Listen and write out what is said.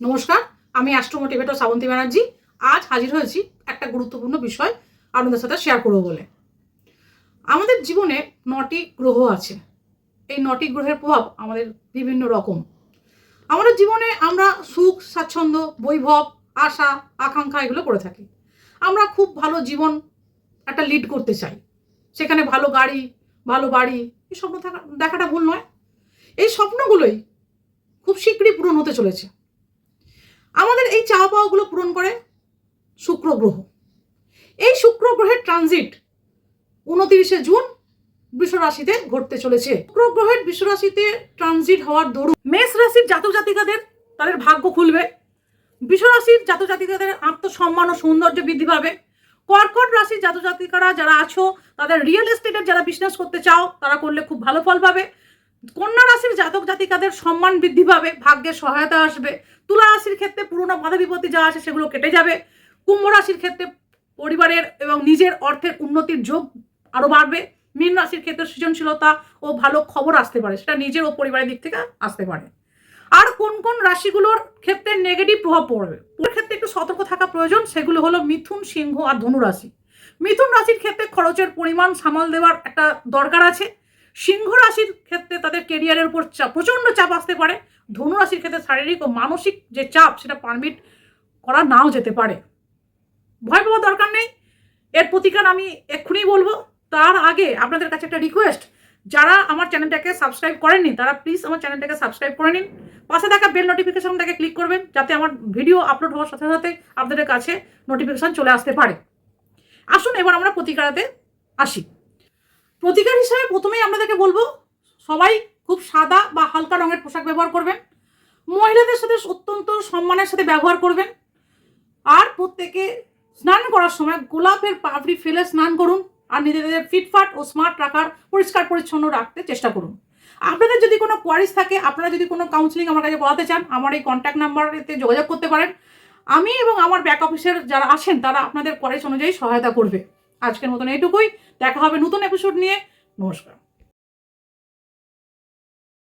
নমস্কার, আমি astro motivator Srabanti Banerjee. আজ হাজির হয়েছি একটা গুরুত্বপূর্ণ বিষয় আপনাদের সাথে শেয়ার করব বলে। আমাদের জীবনে নটি গ্রহ আছে। এই নটি গ্রহের প্রভাব আমাদের বিভিন্ন রকম। আমাদের জীবনে আমরা সুখ, স্বাচ্ছন্দ্য, বৈভব, আশা, আকাঙ্ক্ষা এগুলো করে থাকি। আমরা খুব ভালো জীবন একটা লিড করতে চাই। সেখানে ভালো গাড়ি, ভালো বাড়ি, এই স্বপ্ন থাকা দেখাটা ভুল নয়। এই স্বপ্নগুলোই খুব শীঘ্রই পূরণ হতে চলেছে। আমাদের এই চাওয়া পাওয়াগুলো পূরণ করে শুক্র গ্রহ। এই শুক্র গ্রহের ট্রানজিট উনতিরিশে জুন রাশিতে ঘটতে চলেছে। শুক্র গ্রহের রাশিতে ট্রানজিট হওয়ার দরুন মেষ রাশির জাতক জাতিকাদের তাদের ভাগ্য খুলবে। রাশির জাতক জাতিকাদের আত্মসম্মান ও সৌন্দর্য বৃদ্ধি পাবে। কর্কট রাশির জাতক জাতিকারা যারা আছো, তাদের রিয়েল এস্টেটের যারা বিজনেস করতে চাও, তারা করলে খুব ভালো ফল পাবে। কন্যা রাশির জাতক জাতিকাদের সম্মান বৃদ্ধি পাবে ভাগ্যের সহায়তা আসবে। তুলা রাশির ক্ষেত্রে পুরোনো বাধা বিপত্তি যা আছে সেগুলো কেটে যাবে। কুম্ভ রাশির ক্ষেত্রে পরিবারের এবং নিজের অর্থের উন্নতির যোগ আরও বাড়বে। মীন রাশির ক্ষেত্রে সৃজনশীলতা ও ভালো খবর আসতে পারে, সেটা নিজের ও পরিবারের দিক থেকে আসতে পারে। আর কোন কোন রাশিগুলোর ক্ষেত্রে নেগেটিভ প্রভাব পড়বে? ওর ক্ষেত্রে একটু সতর্ক থাকা প্রয়োজন? সেগুলো হলো মিথুন, সিংহ আর ধনু রাশি মিথুন রাশির ক্ষেত্রে খরচের পরিমাণ সামাল দেওয়ার একটা দরকার আছে। সিংহ রাশির ক্ষেত্রে তাদের কেরিয়ারের উপর চাপ প্রচণ্ড চাপ আসতে পারে। ধনু রাশির ক্ষেত্রে শারীরিক ও মানসিক যে চাপ, সেটা পারমিট করা নাও যেতে পারে। ভয় পাওয়ার দরকার নেই। এর প্রতিকার আমি এক্ষুনি বলব। তার আগে আপনাদের কাছে একটা রিকোয়েস্ট যারা আমার চ্যানেলটাকে সাবস্ক্রাইব করেননি, তারা প্লিজ আমার চ্যানেলটাকে সাবস্ক্রাইব করে নিন। পাশে থাকা বেল নোটিফিকেশনটাকে ক্লিক করবেন, যাতে আমার ভিডিও আপলোড হওয়ার সাথে সাথে আপনাদের কাছে নোটিফিকেশন চলে আসতে পারে। আসুন, এবার আমরা প্রতিকারাতে আসি। প্রতিকার হিসাবে প্রথমেই আপনাদেরকে বলব, সবাই খুব সাদা বা হালকা রঙের পোশাক ব্যবহার করবেন। মহিলাদের সাথে অত্যন্ত সম্মানের সাথে ব্যবহার করবেন। আর প্রত্যেকে স্নান করার সময় গোলাপের পাপড়ি ফেলে স্নান করুন আর নিজেদের ফিটফাট ও স্মার্ট রাখার পরিষ্কার পরিচ্ছন্ন রাখতে চেষ্টা করুন। আপনাদের যদি কোনো কোয়ারিজ থাকে, আপনারা যদি কোনো কাউন্সিলিং আমার কাছে করাতে চান, আমার এই কন্ট্যাক্ট নাম্বারেতে যোগাযোগ করতে পারেন। আমি এবং আমার ব্যাক অফিসের যারা আছেন, তারা আপনাদের কোয়ারিজ অনুযায়ী সহায়তা করবে। আজকের মতন এইটুকুই। দেখা হবে নতুন এপিসোড নিয়ে। নমস্কার।